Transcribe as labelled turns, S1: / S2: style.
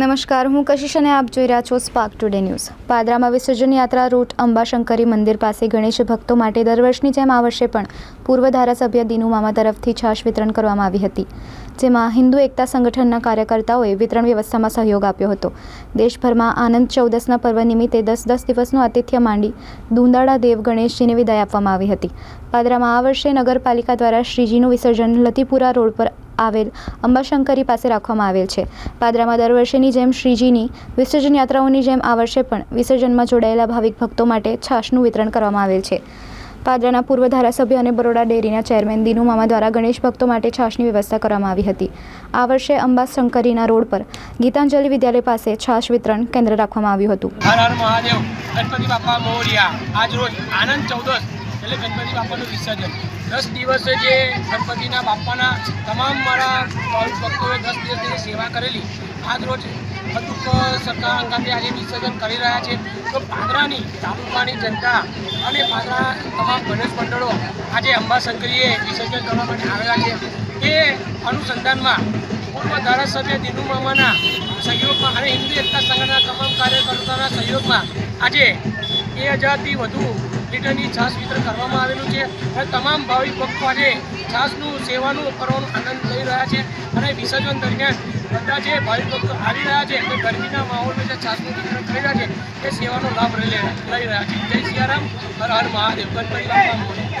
S1: નમસ્કાર, હું કશિશ અને આપ જોઈ રહ્યા છો સ્પાર્ક ટુડે ન્યૂઝ પાદરામાં વિસર્જન યાત્રા રૂટ અંબાશંકરી મંદિર પાસે ગણેશ ભક્તો માટે દર વર્ષની જેમ આ વર્ષે પણ પૂર્વ ધારાસભ્ય દિનુ મામા તરફથી છાશ વિતરણ કરવામાં આવી હતી, જેમાં હિન્દુ એકતા સંગઠનના કાર્યકર્તાઓએ વિતરણ વ્યવસ્થામાં સહયોગ આપ્યો હતો. દેશભરમાં આનંદ ચૌદસના પર્વ નિમિત્તે દસ દસ દિવસનું આતિથ્ય માંડી દુંદાળા દેવ ગણેશજીને વિદાય આપવામાં આવી હતી. પાદરામાં આ વર્ષે નગરપાલિકા દ્વારા શ્રીજીનું વિસર્જન લતીપુરા રોડ પર આવેલ અંબાશંકરી પાસે રાખવામાં આવેલ છે. પાદરામાં દર વર્ષેની જેમ શ્રીજીની વિસર્જન યાત્રાઓની જેમ આ વર્ષે પણ વિસર્જનમાં જોડાયેલા ભાવિક ભક્તો માટે છાશનું વિતરણ કરવામાં આવેલ છે. પાદરાના પૂર્વ ધારાસભ્ય અને બરોડા ડેરીના ચેરમેન દિનુ મામા દ્વારા ગણેશ ભક્તો માટે છાશની વ્યવસ્થા કરવામાં આવી હતી. આ વર્ષે અંબાશંકરીના રોડ પર ગીતાંજલિ વિદ્યાલય પાસે છાશ વિતરણ કેન્દ્ર રાખવામાં આવ્યું હતું.
S2: હર હર મહાદેવ. ગણપતિ બાપા મોરિયા. આજ રોજ આનંદ ચૌદસ એટલે ગણપતિ બાપાનું વિસર્જન. દસ દિવસે જે ગણપતિના બાપાના તમામ મારા ભક્તોએ દસ દિવસની સેવા કરેલી, આજ રોજ અતુક સરકાર અંગાતે આજે વિસર્જન કરી રહ્યા છે. તો પાદરાની, તાલુકાની જનતા અને પાદરા તમામ ગણેશ મંડળો આજે અંબાશંકરીએ વિસર્જન કરવા માટે આવેલા છે. એ અનુસંધાનમાં પૂર્વ ધારાસભ્ય દિનુ મામાના સહયોગમાં અને હિન્દુ એકતા સંઘના તમામ કાર્યકર્તાના સહયોગમાં આજે બે હજારથી વધુ લીટરની છાશ વિતરણ કરવામાં આવેલું છે અને તમામ ભાવિક ભક્તો આજે છાશનું સેવાનું કરવાનો આનંદ લઈ રહ્યા છે અને વિસર્જન દરમિયાન બધા જે ભાવિક ભક્તો આવી રહ્યા છે તે ગરમીના માહોલમાં જે છાશનું વિતરણ કરી રહ્યા છે, એ સેવાનો લાભ લઈ રહ્યા છે જય સિયારામ, હર હર મહાદેવ ગણપતિ.